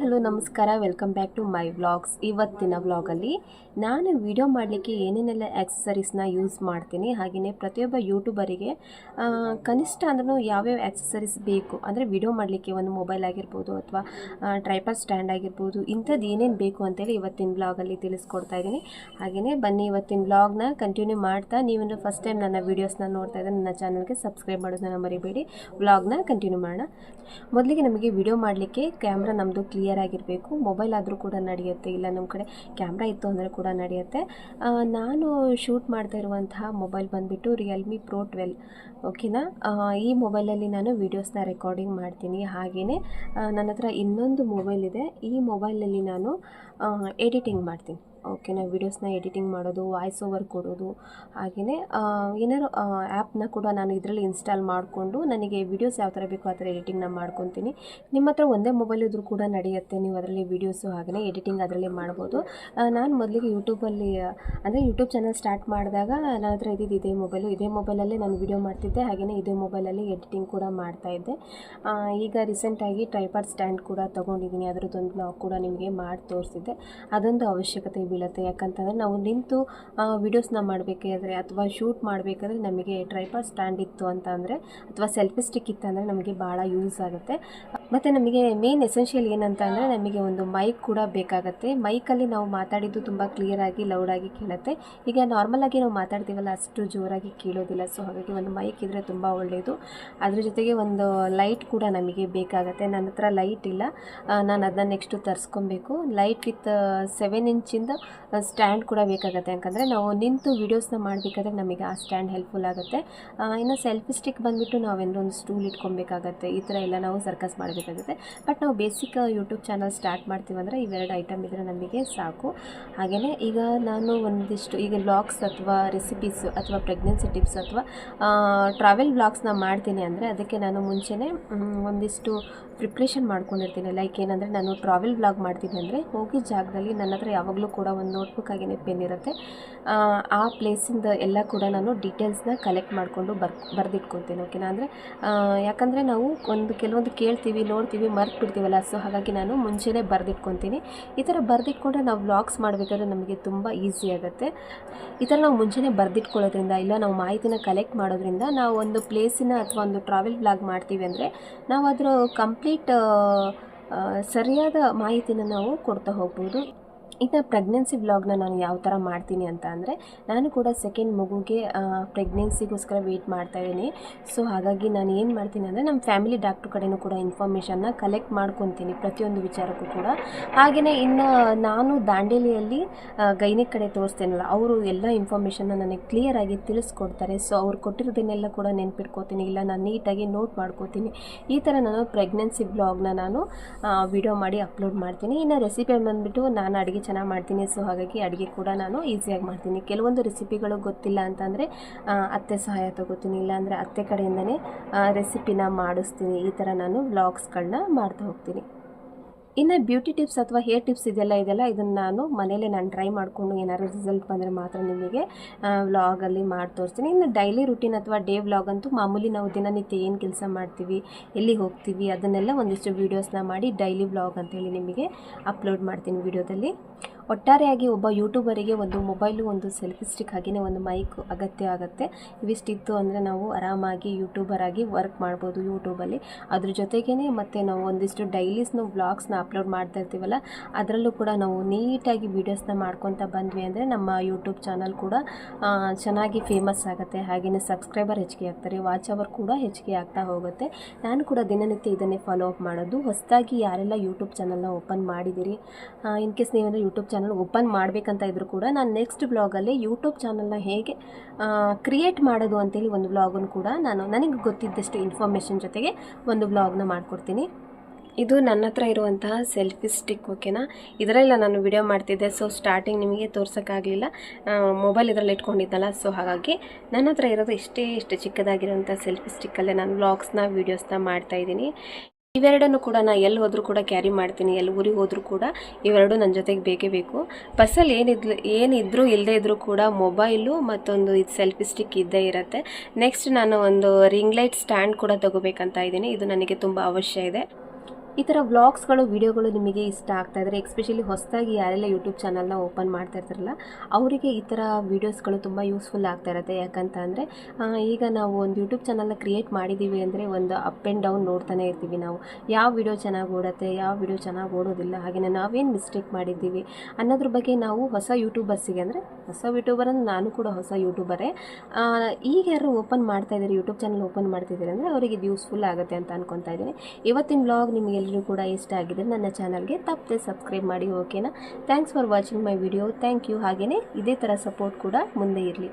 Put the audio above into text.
Hello, ನಮಸ್ಕಾರ. Welcome back to my vlogs ಇವತ್ತಿನ ವ್ಲಾಗಲ್ಲಿ ನಾನು ವಿಡಿಯೋ ಮಾಡಲಿಕ್ಕೆ ಏನೇನೆಲ್ಲ ಆ್ಯಕ್ಸಸರೀಸ್ನ ಯೂಸ್ ಮಾಡ್ತೀನಿ. ಹಾಗೆಯೇ ಪ್ರತಿಯೊಬ್ಬ ಯೂಟ್ಯೂಬರಿಗೆ ಕನಿಷ್ಠ ಅಂದ್ರೂ ಯಾವ್ಯಾವ ಆ್ಯಕ್ಸಸರೀಸ್ ಬೇಕು, ಅಂದರೆ ವಿಡಿಯೋ ಮಾಡಲಿಕ್ಕೆ ಒಂದು ಮೊಬೈಲ್ ಆಗಿರ್ಬೋದು ಅಥವಾ ಟ್ರೈಪರ್ ಸ್ಟ್ಯಾಂಡ್ ಆಗಿರ್ಬೋದು, ಇಂಥದ್ದು ಏನೇನು ಬೇಕು ಅಂತೇಳಿ ಇವತ್ತಿನ ವ್ಲಾಗಲ್ಲಿ ತಿಳಿಸ್ಕೊಡ್ತಾ ಇದ್ದೀನಿ. ಹಾಗೆಯೇ ಬನ್ನಿ ಇವತ್ತಿನ ವ್ಲಾಗ್ನ ಕಂಟಿನ್ಯೂ ಮಾಡ್ತಾ ನೀವೇನು ಫಸ್ಟ್ ಟೈಮ್ ನನ್ನ ವೀಡಿಯೋಸ್ನ ನೋಡ್ತಾ ಇದ್ದರೆ ನನ್ನ ಚಾನಲ್ಗೆ ಸಬ್ಸ್ಕ್ರೈಬ್ ಮಾಡೋದನ್ನ ಮರಿಬೇಡಿ. ವ್ಲಾಗ್ನ ಕಂಟಿನ್ಯೂ ಮಾಡೋಣ. ಮೊದಲಿಗೆ ನಮಗೆ ವಿಡಿಯೋ ಮಾಡಲಿಕ್ಕೆ ಕ್ಯಾಮ್ರಾ ನಮ್ಮದು ಕ್ಲಿಯರ್ ಆಗಿರಬೇಕು. ಮೊಬೈಲ್ ಆದರೂ ಕೂಡ ನಡೆಯುತ್ತೆ. ಇಲ್ಲ ನಮ್ಮ ಕಡೆ ಕ್ಯಾಮ್ರಾ ಇತ್ತು ಅಂದರೆ ಕೂಡ ನಡೆಯುತ್ತೆ. ನಾನು ಶೂಟ್ ಮಾಡ್ತಾ ಇರುವಂತಹ ಮೊಬೈಲ್ ಬಂದುಬಿಟ್ಟು ರಿಯಲ್ಮಿ ಪ್ರೋ ಟ್ವೆಲ್ ಓಕೆನಾ ಈ ಮೊಬೈಲಲ್ಲಿ ನಾನು ವೀಡಿಯೋಸ್ನ ರೆಕಾರ್ಡಿಂಗ್ ಮಾಡ್ತೀನಿ. ಹಾಗೆಯೇ ನನ್ನ ಹತ್ರ ಇನ್ನೊಂದು ಮೊಬೈಲ್ ಇದೆ. ಈ ಮೊಬೈಲಲ್ಲಿ ನಾನು ಎಡಿಟಿಂಗ್ ಮಾಡ್ತೀನಿ. ಓಕೆನಾ ವೀಡಿಯೋಸ್ನ ಎಡಿಟಿಂಗ್ ಮಾಡೋದು ವಾಯ್ಸ್ ಓವರ್ ಕೊಡೋದು ಹಾಗೆಯೇ ಏನಾದ್ರು ಆ್ಯಪ್ನ ಕೂಡ ನಾನು ಇದರಲ್ಲಿ ಇನ್ಸ್ಟಾಲ್ ಮಾಡಿಕೊಂಡು ನನಗೆ ವೀಡಿಯೋಸ್ ಯಾವ ಥರ ಬೇಕೋ ಆ ಥರ ಎಡಿಟಿಂಗ್ನ ಮಾಡ್ಕೊತೀನಿ. ನಿಮ್ಮ ಹತ್ರ ಒಂದೇ ಮೊಬೈಲ್ ಇದ್ರೂ ಕೂಡ ನಡೆಯುತ್ತೆ, ನೀವು ಅದರಲ್ಲಿ ವೀಡಿಯೋಸು ಹಾಗೆಯೇ ಎಡಿಟಿಂಗ್ ಅದರಲ್ಲಿ ಮಾಡ್ಬೋದು. ನಾನು ಮೊದಲಿಗೆ ಯೂಟ್ಯೂಬಲ್ಲಿ, ಅಂದರೆ ಯೂಟ್ಯೂಬ್ ಚಾನಲ್ ಸ್ಟಾರ್ಟ್ ಮಾಡಿದಾಗ ನನ್ನ ಹತ್ರ ಇದ್ದಿದ್ದು ಇದೇ ಮೊಬೈಲು ಇದೇ ಮೊಬೈಲಲ್ಲೇ ನಾನು ವೀಡಿಯೋ ಮಾಡ್ತಿದ್ದೆ ಹಾಗೆಯೇ ಇದೇ ಮೊಬೈಲಲ್ಲಿ ಎಡಿಟಿಂಗ್ ಕೂಡ ಮಾಡ್ತಾಯಿದ್ದೆ ಈಗ ರೀಸೆಂಟಾಗಿ ಟ್ರೈಪಾಡ್ ಸ್ಟ್ಯಾಂಡ್ ಕೂಡ ತೊಗೊಂಡಿದ್ದೀನಿ, ಅದರದ್ದೊಂದು ನಾವು ಕೂಡ ನಿಮಗೆ ಮಾಡಿ ತೋರಿಸಿದ್ದೆ. ಅದೊಂದು ಅವಶ್ಯಕತೆ ಬೀಳುತ್ತೆ. ಯಾಕಂತಂದರೆ ನಾವು ನಿಂತು ವೀಡಿಯೋಸ್ನ ಮಾಡಬೇಕಾದ್ರೆ ಅಥವಾ ಶೂಟ್ ಮಾಡಬೇಕಾದ್ರೆ ನಮಗೆ ಟ್ರೈಪಾಡ್ ಸ್ಟ್ಯಾಂಡ್ ಇತ್ತು ಅಂತ ಅಥವಾ ಸೆಲ್ಫಿ ಸ್ಟಿಕ್ ಇತ್ತು ಅಂದರೆ ನಮಗೆ ಭಾಳ ಯೂಸ್ ಆಗುತ್ತೆ. ಮತ್ತು ನಮಗೆ ಮೇನ್ ಎಸೆನ್ಷಿಯಲ್ ಏನಂತ ಅಂದರೆ ನಮಗೆ ಒಂದು ಮೈಕ್ ಕೂಡ ಬೇಕಾಗುತ್ತೆ. ಮೈಕಲ್ಲಿ ನಾವು ಮಾತಾಡಿದ್ದು ತುಂಬ ಕ್ಲಿಯರಾಗಿ ಲೌಡಾಗಿ ಕೇಳುತ್ತೆ. ಈಗ ನಾರ್ಮಲಾಗಿ ನಾವು ಮಾತಾಡ್ತೀವಲ್ಲ, ಅಷ್ಟು ಜೋರಾಗಿ ಕೇಳೋದಿಲ್ಲ. ಸೊ ಹಾಗಾಗಿ ಒಂದು ಮೈಕ್ ಇದ್ದರೆ ತುಂಬ ಒಳ್ಳೆಯದು ಅದ್ರ ಜೊತೆಗೆ ಒಂದು ಲೈಟ್ ಕೂಡ ನಮಗೆ ಬೇಕಾಗುತ್ತೆ. ನನ್ನ ಹತ್ರ ಲೈಟ್ ಇಲ್ಲ. ನಾನು ಅದನ್ನ ನೆಕ್ಸ್ಟು ತರಿಸ್ಕೊಬೇಕು. ಲೈಟ್ ವಿತ್ ಸೆವೆನ್ ಇಂಚಿಂದ ಸ್ಟ್ಯಾಂಡ್ ಕೂಡ ಬೇಕಾಗುತ್ತೆ. ಯಾಕಂದರೆ ನಾವು ನಿಂತು ವೀಡಿಯೋಸ್ನ ಮಾಡಬೇಕಾದ್ರೆ ನಮಗೆ ಆ ಸ್ಟ್ಯಾಂಡ್ ಹೆಲ್ಪ್ಫುಲ್ ಆಗುತ್ತೆ. ಇನ್ನು ಸೆಲ್ಫಿ ಸ್ಟಿಕ್ ಬಂದುಬಿಟ್ಟು ನಾವೇನೋ ಒಂದು ಸ್ಟೂಲ್ ಇಟ್ಕೊಬೇಕಾಗತ್ತೆ. ಈ ಥರ ಎಲ್ಲ ನಾವು ಸರ್ಕಸ್ ಮಾಡಬೇಕಾಗುತ್ತೆ ಬಟ್ ನಾವು ಬೇಸಿಕ್ ಯೂಟ್ಯೂಬ್ ಚಾನಲ್ ಸ್ಟಾರ್ಟ್ ಮಾಡ್ತೀವಂದರೆ ಇವೆರಡು ಐಟಮ್ ಇದ್ದರೆ ನಮಗೆ ಸಾಕು. ಹಾಗೆಯೇ ಈಗ ನಾನು ಒಂದಿಷ್ಟು, ಈಗ ವ್ಲಾಗ್ಸ್ ಅಥವಾ ರೆಸಿಪೀಸ್ ಅಥವಾ ಪ್ರೆಗ್ನೆನ್ಸಿ ಟಿಪ್ಸ್ ಅಥವಾ ಟ್ರಾವೆಲ್ ಬ್ಲಾಗ್ಸ್ನ ಮಾಡ್ತೀನಿ ಅಂದರೆ ಅದಕ್ಕೆ ನಾನು ಮುಂಚೆನೇ ಒಂದಿಷ್ಟು ಪ್ರಿಪ್ರೇಷನ್ ಮಾಡ್ಕೊಂಡಿರ್ತೀನಿ. ಲೈಕ್ ಏನಂದರೆ ನಾನು ಟ್ರಾವೆಲ್ ವ್ಲಾಗ್ ಮಾಡ್ತೀನಿ ಅಂದರೆ ಹೋಗಿ ಜಾಗದಲ್ಲಿ ನನ್ನ ಹತ್ರ ಯಾವಾಗಲೂ ಕೂಡ ಒಂದು ನೋಟ್ಬುಕ್ ಆಗಿನೇ ಪೆನ್ ಇರುತ್ತೆ. ಆ ಪ್ಲೇಸಿಂದ ಎಲ್ಲ ಕೂಡ ನಾನು ಡೀಟೇಲ್ಸ್ನ ಕಲೆಕ್ಟ್ ಮಾಡಿಕೊಂಡು ಬರ್ ಬರೆದಿಟ್ಕೊತೀನಿ ಓಕೆನಾ ಅಂದರೆ ಯಾಕಂದರೆ ನಾವು ಒಂದು ಕೆಲವೊಂದು ಕೇಳ್ತೀವಿ ನೋಡ್ತೀವಿ ಮರ್ತು ಬಿಡ್ತೀವಲ್ಲ ಸೊ ಹಾಗಾಗಿ ನಾನು ಮುಂಚೆನೇ ಬರೆದಿಟ್ಕೊತೀನಿ. ಈ ಥರ ಬರೆದಿಟ್ಕೊಂಡ್ರೆ ನಾವು ವ್ಲಾಗ್ಸ್ ಮಾಡಬೇಕಾದ್ರೆ ನಮಗೆ ತುಂಬ ಈಸಿ ಆಗುತ್ತೆ. ಈ ಥರ ನಾವು ಮುಂಚೆನೇ ಬರೆದಿಟ್ಕೊಳ್ಳೋದ್ರಿಂದ ಇಲ್ಲ, ನಾವು ಮಾಹಿತಿನ ಕಲೆಕ್ಟ್ ಮಾಡೋದ್ರಿಂದ ನಾವು ಒಂದು ಪ್ಲೇಸಿನ ಅಥವಾ ಒಂದು ಟ್ರಾವೆಲ್ ವ್ಲಾಗ್ ಮಾಡ್ತೀವಿ ಅಂದರೆ ನಾವು ಅದರ ಕಂಪ್ಲೀಟ್ ಸರಿಯಾದ ಮಾಹಿತಿನ ನಾವು ಕೊಡ್ತಾ ಹೋಗ್ಬೋದು. ಇನ್ನು ಪ್ರೆಗ್ನೆನ್ಸಿ ವ್ಲಾಗ್ನ ನಾನು ಯಾವ ಥರ ಮಾಡ್ತೀನಿ ಅಂತ ಅಂದರೆ, ನಾನು ಕೂಡ ಸೆಕೆಂಡ್ ಮಗುಗೆ ಪ್ರೆಗ್ನೆನ್ಸಿಗೋಸ್ಕರ ವೆಯ್ಟ್ ಮಾಡ್ತಾ ಇದ್ದೀನಿ. ಸೊ ಹಾಗಾಗಿ ನಾನು ಏನು ಮಾಡ್ತೀನಿ ಅಂದರೆ ನಮ್ಮ ಫ್ಯಾಮಿಲಿ ಡಾಕ್ಟ್ರ್ ಕಡೆಯೂ ಕೂಡ ಇನ್ಫಾರ್ಮೇಷನ್ನ ಕಲೆಕ್ಟ್ ಮಾಡ್ಕೊತೀನಿ, ಪ್ರತಿಯೊಂದು ವಿಚಾರಕ್ಕೂ ಕೂಡ. ಹಾಗೆಯೇ ಇನ್ನು ನಾನು ದಾಂಡೇಲಿಯಲ್ಲಿ ಗೈನಿಕ್ ಕಡೆ ತೋರಿಸ್ತೇನಲ್ಲ, ಅವರು ಎಲ್ಲ ಇನ್ಫಾರ್ಮೇಷನ್ನ ನನಗೆ ಕ್ಲಿಯರಾಗಿ ತಿಳಿಸ್ಕೊಡ್ತಾರೆ. ಸೊ ಅವ್ರು ಕೊಟ್ಟಿರೋದನ್ನೆಲ್ಲ ಕೂಡ ನೆನ್ಪಿಟ್ಕೋತೀನಿ, ಇಲ್ಲ ನಾನು ನೀಟಾಗಿ ನೋಟ್ ಮಾಡ್ಕೋತೀನಿ. ಈ ಥರ ನಾನು ಪ್ರೆಗ್ನೆನ್ಸಿ ಬ್ಲಾಗ್ನ ನಾನು ವಿಡಿಯೋ ಮಾಡಿ ಅಪ್ಲೋಡ್ ಮಾಡ್ತೀನಿ. ಇನ್ನು ರೆಸಿಪಿ ಬಂದುಬಿಟ್ಟು ನಾನು ಅಡುಗೆ ಚೆನ್ನಾಗಿ ಮಾಡ್ತೀನಿ. ಸೊ ಹಾಗಾಗಿ ಅಡುಗೆ ಕೂಡ ನಾನು ಈಸಿಯಾಗಿ ಮಾಡ್ತೀನಿ. ಕೆಲವೊಂದು ರೆಸಿಪಿಗಳು ಗೊತ್ತಿಲ್ಲ ಅಂತಂದರೆ ಅತ್ತೆ ಸಹಾಯ ತಗೋತೀನಿ. ಇಲ್ಲಾಂದರೆ ಅತ್ತೆ ಕಡೆಯಿಂದನೇ ರೆಸಿಪಿನ ಮಾಡಿಸ್ತೀನಿ. ಈ ಥರ ನಾನು ವ್ಲಾಗ್ಸ್ಗಳನ್ನ ಮಾಡ್ತಾ ಹೋಗ್ತೀನಿ. ಇನ್ನು ಬ್ಯೂಟಿ ಟಿಪ್ಸ್ ಅಥವಾ ಹೇರ್ ಟಿಪ್ಸ್ ಇದೆಲ್ಲ ಇದೆಲ್ಲ ಇದನ್ನು ನಾನು ಮನೆಯಲ್ಲೇ ನಾನು ಟ್ರೈ ಮಾಡಿಕೊಂಡು ಏನಾದ್ರು ರಿಸಲ್ಟ್ ಬಂದರೆ ಮಾತ್ರ ನಿಮಗೆ ವ್ಲಾಗಲ್ಲಿ ಮಾಡಿ ತೋರಿಸ್ತೀನಿ. ಇನ್ನು ಡೈಲಿ ರುಟೀನ್ ಅಥವಾ ಡೇ ವ್ಲಾಗ್ ಅಂತೂ ಮಾಮೂಲಿ ನಾವು ದಿನನಿತ್ಯ ಏನು ಕೆಲಸ ಮಾಡ್ತೀವಿ ಎಲ್ಲಿ ಹೋಗ್ತೀವಿ ಅದನ್ನೆಲ್ಲ ಒಂದಿಷ್ಟು ವೀಡಿಯೋಸ್ನ ಮಾಡಿ ಡೈಲಿ ವ್ಲಾಗ್ ಅಂತೇಳಿ ನಿಮಗೆ ಅಪ್ಲೋಡ್ ಮಾಡ್ತೀನಿ ವಿಡಿಯೋದಲ್ಲಿ ಒಟ್ಟಾರೆಯಾಗಿ ಒಬ್ಬ ಯೂಟ್ಯೂಬರಿಗೆ ಒಂದು ಮೊಬೈಲು, ಒಂದು ಸೆಲ್ಫಿ ಸ್ಟಿಕ್ ಹಾಗೆಯೇ ಒಂದು ಮೈಕ್ ಅಗತ್ಯ ಆಗುತ್ತೆ. ಇವಿಷ್ಟಿತ್ತು ಅಂದರೆ ನಾವು ಆರಾಮಾಗಿ ಯೂಟ್ಯೂಬರ್ ಆಗಿ ವರ್ಕ್ ಮಾಡ್ಬೋದು ಯೂಟ್ಯೂಬಲ್ಲಿ. ಅದ್ರ ಜೊತೆಗೇ ಮತ್ತು ನಾವು ಒಂದಿಷ್ಟು ಡೈಲೀಸ್ನ ವ್ಲಾಗ್ಸ್ನ ಅಪ್ಲೋಡ್ ಮಾಡ್ತಾ ಇರ್ತೀವಲ್ಲ, ಅದರಲ್ಲೂ ಕೂಡ ನಾವು ನೀಟಾಗಿ ವೀಡಿಯೋಸ್ನ ಮಾಡ್ಕೊತ ಬಂದ್ವಿ ಅಂದರೆ ನಮ್ಮ ಯೂಟ್ಯೂಬ್ ಚಾನಲ್ ಕೂಡ ಚೆನ್ನಾಗಿ ಫೇಮಸ್ ಆಗುತ್ತೆ. ಹಾಗೆಯೇ ಸಬ್ಸ್ಕ್ರೈಬರ್ ಹೆಚ್ಚಿಗೆ ಆಗ್ತಾರೆ, ವಾಚ್ ಅವರ್ ಕೂಡ ಹೆಚ್ಚಿಗೆ ಆಗ್ತಾ ಹೋಗುತ್ತೆ. ನಾನು ಕೂಡ ದಿನನಿತ್ಯ ಇದನ್ನೇ ಫಾಲೋ ಅಪ್ ಮಾಡೋದು. ಹೊಸದಾಗಿ ಯಾರೆಲ್ಲ ಯೂಟ್ಯೂಬ್ ಚಾನಲ್ನ ಓಪನ್ ಮಾಡಿದ್ದೀರಿ ಇನ್ ಕೇಸ್ ನೀವೇನಾದ್ರು ಯೂಟ್ಯೂಬ್ ಚಾನಲ್ ಓಪನ್ ಮಾಡಬೇಕಂತ ಇದ್ರೂ ಕೂಡ ನಾನು ನೆಕ್ಸ್ಟ್ ಬ್ಲಾಗಲ್ಲಿ ಯೂಟ್ಯೂಬ್ ಚಾನಲ್ನ ಹೇಗೆ ಕ್ರಿಯೇಟ್ ಮಾಡೋದು ಅಂತೇಳಿ ಒಂದು ವ್ಲಾಗನ್ನು ಕೂಡ ನಾನು ನನಗೆ ಗೊತ್ತಿದ್ದಷ್ಟು ಇನ್ಫಾರ್ಮೇಷನ್ ಜೊತೆಗೆ ಒಂದು ಬ್ಲಾಗ್ನ ಮಾಡಿಕೊಡ್ತೀನಿ. ಇದು ನನ್ನ ಹತ್ರ ಇರುವಂತಹ ಸೆಲ್ಫಿ ಸ್ಟಿಕ್ ಓಕೆನಾ ಇದರಲ್ಲ ನಾನು ವಿಡಿಯೋ ಮಾಡ್ತಿದ್ದೆ ಸೊ ಸ್ಟಾರ್ಟಿಂಗ್ ನಿಮಗೆ ತೋರ್ಸೋಕ್ಕಾಗಲಿಲ್ಲ. ಮೊಬೈಲ್ ಇದರಲ್ಲಿ ಇಟ್ಕೊಂಡಿದ್ದಲ್ಲ ಸೊ ಹಾಗಾಗಿ ನನ್ನ ಹತ್ರ ಇರೋದು ಇಷ್ಟೇ ಇಷ್ಟು ಚಿಕ್ಕದಾಗಿರುವಂಥ ಸೆಲ್ಫಿ ಸ್ಟಿಕ್ಕಲ್ಲೇ ನಾನು ವ್ಲಾಗ್ಸ್ನ ವೀಡಿಯೋಸ್ನ ಮಾಡ್ತಾಯಿದ್ದೀನಿ ಇವೆರಡನ್ನು ಕೂಡ ನಾನು ಎಲ್ಲಿ ಹೋದರೂ ಕೂಡ ಕ್ಯಾರಿ ಮಾಡ್ತೀನಿ, ಎಲ್ಲಿ ಊರಿಗೆ ಹೋದರೂ ಕೂಡ ಇವೆರಡು ನನ್ನ ಜೊತೆಗೆ ಬೇಕೇ ಬೇಕು. ಬಸ್ಸಲ್ಲಿ ಏನಿದ್ಲು ಏನಿದ್ರೂ ಇಲ್ಲದೇ ಇದ್ದರೂ ಕೂಡ ಮೊಬೈಲು ಮತ್ತೊಂದು ಇದು ಸೆಲ್ಫಿ ಸ್ಟಿಕ್ ಇದ್ದೇ ಇರುತ್ತೆ. ನೆಕ್ಸ್ಟ್ ನಾನು ಒಂದು ರಿಂಗ್ ಲೈಟ್ ಸ್ಟ್ಯಾಂಡ್ ಕೂಡ ತಗೋಬೇಕಂತ ಇದ್ದೀನಿ. ಇದು ನನಗೆ ತುಂಬ ಅವಶ್ಯ ಇದೆ. ಈ ಥರ ವ್ಲಾಗ್ಸ್ಗಳು, ವೀಡಿಯೋಗಳು ನಿಮಗೆ ಇಷ್ಟ ಆಗ್ತಾ ಇದ್ದಾರೆ ಎಕ್ಸ್ಪೆಷಲಿ ಹೊಸದಾಗಿ ಯಾರೆಲ್ಲ ಯೂಟ್ಯೂಬ್ ಚಾನಲ್ನ ಓಪನ್ ಮಾಡ್ತಾ ಇರ್ತಾರಲ್ಲ, ಅವರಿಗೆ ಈ ಥರ ವೀಡಿಯೋಸ್ಗಳು ತುಂಬ ಯೂಸ್ಫುಲ್ ಆಗ್ತಾ ಇರುತ್ತೆ. ಯಾಕಂತ ಅಂದರೆ ಈಗ ನಾವು ಒಂದು ಯೂಟ್ಯೂಬ್ ಚಾನಲ್ನ ಕ್ರಿಯೇಟ್ ಮಾಡಿದ್ದೀವಿ ಅಂದರೆ ಒಂದು ಅಪ್ ಆ್ಯಂಡ್ ಡೌನ್ ನೋಡ್ತಾನೆ ಇರ್ತೀವಿ ನಾವು. ಯಾವ ವಿಡಿಯೋ ಚೆನ್ನಾಗಿ ಓಡುತ್ತೆ, ಯಾವ ವಿಡಿಯೋ ಚೆನ್ನಾಗಿ ಓಡೋದಿಲ್ಲ ಹಾಗೆಯೇ ನಾವೇನು ಮಿಸ್ಟೇಕ್ ಮಾಡಿದ್ದೀವಿ ಅನ್ನೋದ್ರ ಬಗ್ಗೆ ನಾವು ಹೊಸ ಯೂಟ್ಯೂಬರ್ಸಿಗೆ ಅಂದರೆ, ಹೊಸ ಯೂಟ್ಯೂಬರ್ ಅಂದ್ರೆ ನಾನು ಕೂಡ ಹೊಸ ಯೂಟ್ಯೂಬರೇ ಈಗ ಯಾರು ಓಪನ್ ಮಾಡ್ತಾ ಯೂಟ್ಯೂಬ್ ಚಾನಲ್ ಓಪನ್ ಮಾಡ್ತಿದ್ದೀರಿ ಅಂದರೆ ಅವರಿಗೆ ಇದು ಯೂಸ್ಫುಲ್ ಆಗುತ್ತೆ ಅಂತ ಅನ್ಕೊತಾ ಇದ್ದೀನಿ. ಇವತ್ತಿನ ಬ್ಲಾಗ್ ನಿಮಗೆಲ್ಲರಿಗೂ ಕೂಡ ಇಷ್ಟ ಆಗಿದೆ. ನನ್ನ ಚಾನಲ್ಗೆ ತಪ್ಪದೆ ಸಬ್ಸ್ಕ್ರೈಬ್ ಮಾಡಿ, ಓಕೆನಾ? Thanks for watching my video thank you ಹಾಗೆಯೇ ಇದೇ ಥರ ಸಪೋರ್ಟ್ ಕೂಡ ಮುಂದೆ ಇರಲಿ.